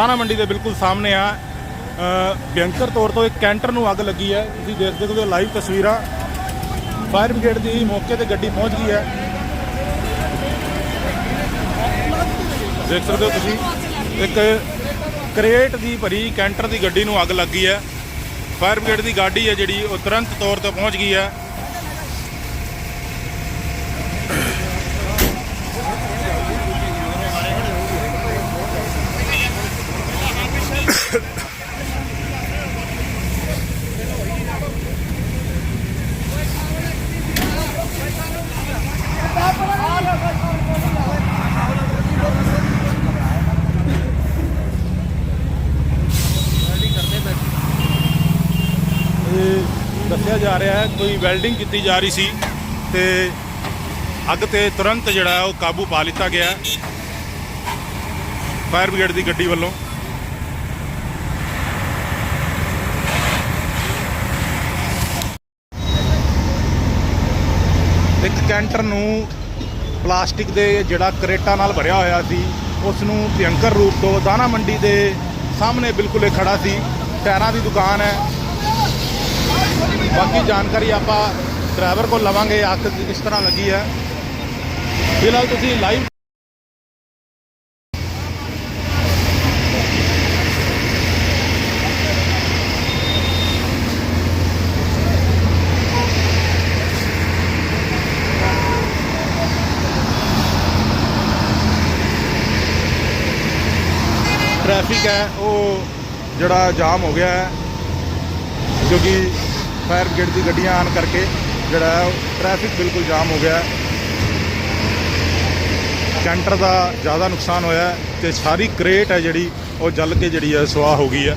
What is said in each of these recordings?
ਦਾਣਾ ਮੰਡੀ ਦੇ ਬਿਲਕੁਲ ਸਾਹਮਣੇ ਆ। ਅ, ਤੌਰ ਤੋਂ ਇੱਕ ਕੈਂਟਰ ਨੂੰ ਅੱਗ ਲੱਗੀ ਹੈ। ਤੁਸੀਂ ਦੇਖ ਸਕਦੇ ਹੋ ਲਾਈਵ ਤਸਵੀਰਾਂ। ਫਾਇਰ ਬ੍ਰਿਗੇਡ ਦੀ ਮੌਕੇ ਤੇ ਗੱਡੀ ਪਹੁੰਚ ਗਈ ਹੈ। ਦੇਖ ਸਕਦੇ ਹੋ ਤੁਸੀਂ ਇੱਕ ਕਰੇਟ ਦੀ ਭਰੀ ਕੈਂਟਰ ਦੀ ਗੱਡੀ ਨੂੰ ਅੱਗ ਲੱਗੀ ਹੈ। ਫਾਇਰ ਬ੍ਰਿਗੇਡ ਦੀ ਗਾਡੀ ਹੈ ਜਿਹੜੀ ਉਹ ਤੁਰੰਤ ਤੌਰ ਤੇ ਪਹੁੰਚ ਗਈ ਹੈ ਇਹ ਦੱਸਿਆ ਜਾ ਰਿਹਾ ਹੈ, ਕੋਈ ਵੈਲਡਿੰਗ ਕੀਤੀ ਜਾ ਰਹੀ ਸੀ ਤੇ ਅੱਗ ਤੇ ਤੁਰੰਤ ਜਿਹੜਾ ਉਹ ਕਾਬੂ ਪਾ ਲਿੱਤਾ ਗਿਆ ਫਾਇਰ ਬ੍ਰਿਗੇਡ ਦੀ ਗੱਡੀ ਵੱਲੋਂ। ਇੱਕ ਕੈਂਟਰ ਨੂੰ ਪਲਾਸਟਿਕ ਦੇ ਜਿਹੜਾ ਕਰੇਟਾਂ ਨਾਲ ਭਰਿਆ ਹੋਇਆ ਸੀ, ਉਸ ਨੂੰ ਭਿਅੰਕਰ ਰੂਪ ਤੋਂ ਦਾਣਾ ਮੰਡੀ ਦੇ ਸਾਹਮਣੇ ਬਿਲਕੁਲ ਇਹ ਖੜਾ ਸੀ। ਟਾਇਰਾਂ ਦੀ ਦੁਕਾਨ ਹੈ ਬਾਕੀ ਜਾਣਕਾਰੀ ਆਪਾਂ ਡਰਾਈਵਰ ਕੋਲ ਲਵਾਂਗੇ ਅੱਗ ਕਿਸ ਤਰ੍ਹਾਂ ਲੱਗੀ ਹੈ ਫਿਲਹਾਲ ਤੁਸੀਂ ਲਾਈਵ ਟ੍ਰੈਫਿਕ ਹੈ ਉਹ ਜਿਹੜਾ ਜਾਮ ਹੋ ਗਿਆ ਹੈ ਕਿਉਂਕਿ ਫਾਇਰ ਬ੍ਰਿਗੇਡ ਦੀ ਗੱਡੀਆਂ ਆਉਣ ਕਰਕੇ ਜਿਹੜਾ ਹੈ ਟ੍ਰੈਫਿਕ ਬਿਲਕੁਲ ਜਾਮ ਹੋ ਗਿਆ। ਕੈਂਟਰ ਦਾ ਜ਼ਿਆਦਾ ਨੁਕਸਾਨ ਹੋਇਆ ਹੈ ਤੇ ਸਾਰੀ ਕਰੇਟ ਹੈ ਜਿਹੜੀ, ਉਹ ਜਲ ਕੇ ਜਿਹੜੀ ਹੈ ਸੁਆਹ ਹੋ ਗਈ ਹੈ।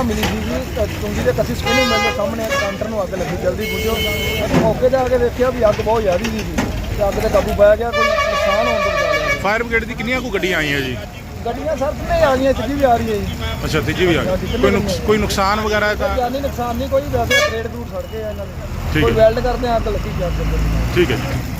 ਸੂਚਨਾ ਮਿਲੀ ਸੀ ਜੀ। ਚੁੰਗੀ ਦੇ ਕੱਸੀ ਸਕੂਲ ਦੇ ਸਾਹਮਣੇ ਕਾਊਂਟਰ ਨੂੰ ਅੱਗ ਲੱਗੀ। ਜਲਦੀ ਪੁੱਜੋ ਮੌਕੇ ਤੇ ਆ ਕੇ ਵੇਖਿਆ ਵੀ ਅੱਗ ਬਹੁਤ ਜ਼ਿਆਦਾ ਸੀ ਤੇ ਅੱਗ ਤੇ ਕਾਬੂ ਪਾਇਆ ਗਿਆ ਕੋਈ ਨੁਕਸਾਨ ਹੋਣ ਤੋਂ ਬਚਾ ਲਿਆ। ਫਾਇਰ ਬ੍ਰਿਗੇਡ ਦੀ ਕਿੰਨੀਆਂ ਕੁ ਗੱਡੀਆਂ ਆਈਆਂ ਜੀ? ਗੱਡੀਆਂ ਸਰ ਨਹੀਂ ਆ ਰਹੀਆਂ ਤੀਜੀ ਵੀ ਆ ਰਹੀ ਹੈ ਜੀ। ਅੱਛਾ ਤੀਜੀ ਵੀ ਆ ਗਈ। ਕੋਈ ਕੋਈ ਨੁਕਸਾਨ ਵਗੈਰਾ ਤਾਂ ਜਾਨੀ ਨੁਕਸਾਨ ਨਹੀਂ ਕੋਈ ਵੈਸੇ ਟ੍ਰੇਡ ਦੂਰ ਸੜ ਗਏ ਇਹਨਾਂ ਦੇ। ਕੋਈ। ਵੈਲਡ ਕਰਦੇ ਆ ਅੱਗ ਲੱਗੀ ਜਾ ਕੇ ਠੀਕ ਹੈ ਜੀ।